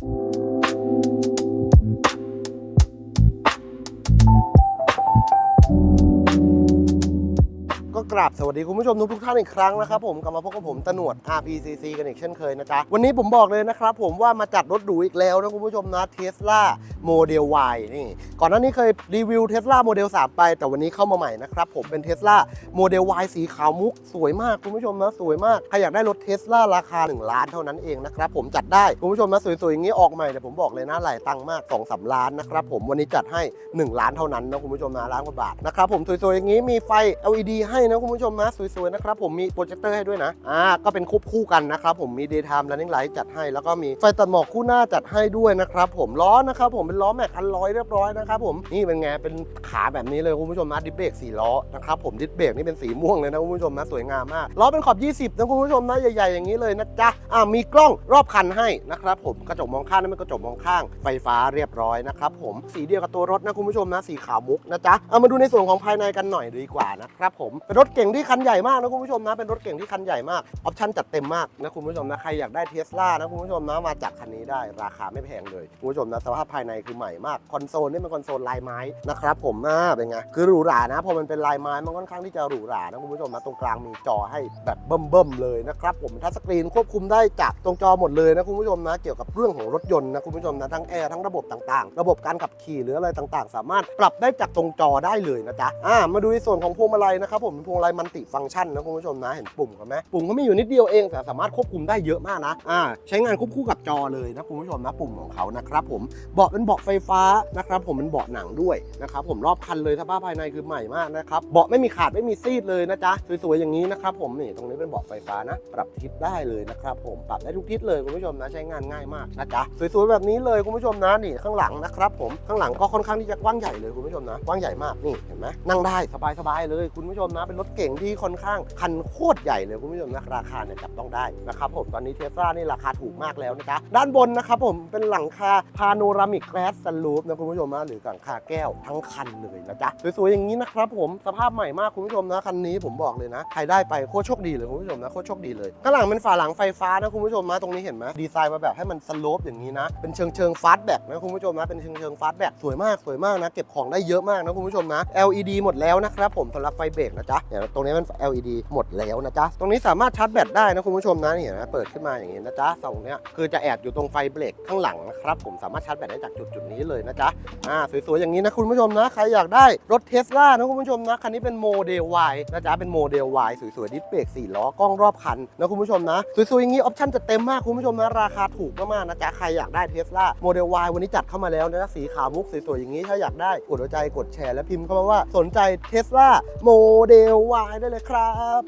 ก็ กราบสวัสดีคุณผู้ชมทุกทุกท่านอีกครั้งนะครับผมกลับมาพบกับผมตะหนวด RPCC กันอีกเช่นเคยนะจ๊ะ วันนี้ผมบอกเลยนะครับผมว่ามาจัดรถหรูอีกแล้วนะคุณผู้ชมนะเทสลาโมเดล Y นี่ ก่อนหน้านี้เคยรีวิวเทสลาโมเดล3ไป แต่วันนี้เข้ามาใหม่นะครับผมเป็นเทสลาโมเดล Y สีขาวมุก สวยมากคุณผู้ชมนะสวยมาก ใครอยากได้รถเทสลาราคา 1 ล้านเท่านั้นเองนะครับผมจัดได้คุณผู้ชมนะสวยๆอย่างนี้ออกใหม่แต่ผมบอกเลยนะหลายตังค์มาก2 3ล้านนะครับผมวันนี้จัดให้ 1 ล้านเท่านั้นนะคุณผู้ชมนะล้านกว่าบาทนะครับผมสวยๆอย่างนี้มีไฟ LED ให้นะคุณผู้ชมนะสวยๆนะครับผมมีโปรเจคเตอร์ให้ด้วยนะอ่าก็เป็นควบคู่กันนะครับผมมี daytime running light จัดให้ แล้วก็มีไฟตัดหมอกคู่หน้าจัดให้ด้วยนะครับผมล้อนะครับผมเป็นล้อแม็กคันร้อยเรียบร้อยนะครับผมนี่เป็นไงเป็นขาแบบนี้เลยคุณผู้ชมนะดิสเบรกสี่ล้อนะครับผมดิสเบรกนี่เป็นสีม่วงเลยนะคุณผู้ชมนะสวยงามมากล้อเป็นขอบ 20นะคุณผู้ชมนะใหญ่ๆอย่างนี้เลยนะจ๊ะอ่ามีกล้องรอบคันให้นะครับผมกระจกมองข้างนั่นเป็นกระจกมองข้างไฟฟ้าเรียบร้อยนะครับผมสีเดียวกับตัวรถนะคุณผู้ชมนะสีขาวมุกนะจ๊ะเอามาดูในส่วนของภายในกันหน่อยดีกว่านะครับผมเป็นรถเก่งที่คันใหญ่มากนะคุณผู้ชมนะ เป็นรถเก่งที่คันใหญ่มาก ออปชั่นจัดเต็มมากนะคุณผู้ชมนะ ใครอยากได้เทสลานะคุณผู้ชมนะ มาจากคันนี้ได้ราคาไม่แพงเลยคุณผู้ชมนะสภาพภายในคือใหม่มาก คอนโซลนี่เป็นคอนโซลลายไม้นะครับผมอ่าเป็นไง คือหรูหรานะ พอมันเป็นลายไม้มันค่อนข้างที่จะหรูหรานะคุณผู้ชมนะตรงกลางมีจอให้แบบเบิ่มๆเลยนะครับผมทัชสกรีนควบคุมได้จากตรงจอหมดเลยนะคุณผู้ชมนะ เกี่ยวกับเรื่องของรถยนต์นะคุณผู้ชมนะทั้งแอร์ทั้งระบบต่างๆ ระบบการขับขี่หรืออะไรต่างๆ สามารถปรับได้จากตรงจอได้เลยนะจ๊ะอ่ามาดูในส่วนของพวงมาลัยนะครับผมพวงมาลัยมัลติฟังก์ชันนะคุณผู้ชมนะเห็นปุ่มกันไหมปุ่มก็มีอยู่นิดเดียวเองแต่สามารถควบคุมได้เยอะมากนะอ่าใช้งานควบคู่กับจอเลยนะคุณผู้ชมนะปุ่มของเขานะครับผมเบาะเป็นเบาะไฟฟ้านะครับผมเป็นเบาะหนังด้วยนะครับผมรอบคันเลยสภาพภายในคือใหม่มากนะครับเบาะไม่มีขาดไม่มีซีดเลยนะจ๊ะสวยๆอย่างนี้นะครับผมนี่ตรงนี้เป็นเบาะไฟฟ้านะ ปรับทิศได้เลยนะครับผมปรับได้ทุกทิศเลยคุณผู้ชมนะใช้งานง่ายมากนะจ๊ะสวยๆแบบนี้เลยคุณผู้ชมนะนี่ข้างหลังนะครับผมข้างหลังก็ค่อนข้างที่จะกว้างใหญ่เลยคุณผู้ชมนะกว้างใหญ่มากนี่เห็นไหมนั่งได้สบายๆเลยคุณผู้ชมนะเป็นรถเก่งที่ค่อนข้างคันโคตรใหญ่เลยคุณผู้ชมนะราคาเนี่ยจับต้องได้นะครับผมตอนนี้เทสลานี่ราคาถูกมากแล้วนะจ๊ะด้านบนนะครับผมเป็นหลังคาพาโนรามิกแกลสซันรูฟนะคุณผู้ชมนะหรือหลังคาแก้วทั้งคันเลยนะจ๊ะสวยๆอย่างนี้นะครับผมสภาพใหม่มากคุณผู้ชมนะคันนี้ผมบอกเลยนะใครได้ไปโคตรโชคดีเลยคุณผู้ชมนะโคตรโชคดีเลยข้างหลังเป็นฝาหลังไฟฟ้านะคุณผู้ชมนะตรงนี้เห็นไหมดีไซน์มาแบบให้มันสโลปอย่างนี้นะเป็นเชิงเชิงฟาสแบ็กนะคุณผู้ชมนะเป็นเชิงเชิงฟาสแบ็กสวยมากสวยมากนะเก็บของได้เยอะมากนะคุณผู้ชมนะ LED หมดแล้วนะครับผมสำหรับไฟเบรกนะจ๊ะเนี่ยตรงนี้มัน LED หมดแล้วนะจ๊ะ ตรงนี้สามารถชาร์จแบตได้นะคุณผู้ชมนะนี่เห็นะเปิดขึ้นมาอย่างนี้นะจ๊ะสองเนี้ยคือจะแอบอยู่ตรงไฟเบรกข้างหลังนะครับผมสามารถชาร์จแบตได้จากจุดจุดนี้เลยนะจ๊ะอ่าสวยๆอย่างนี้นะคุณผู้ชมนะใครอยากได้รถเทสลานะคุณผู้ชมนะคันนี้เป็นโมเดล Y นะจ๊ะเป็นโมเดล Y สวยๆดิสเบรกสี่ล้อกล้องรอบคันนะคุณผู้ชมนะสวยๆอย่างนี้ออปชั่นจะเต็มมากคุณผู้ชมนะราคาถูกมากๆนะจ๊ะใครอยากได้เทสลาโมเดล Y วันนี้จัดเข้ามาแล้วนะสีขาวมุกสวยๆอย่างนี้ถ้าอยากได้กดหัวใจกดแชร์และพิมพ์เข้ามาว่าสนใจเทสลาโมเดลวายได้เลยครับ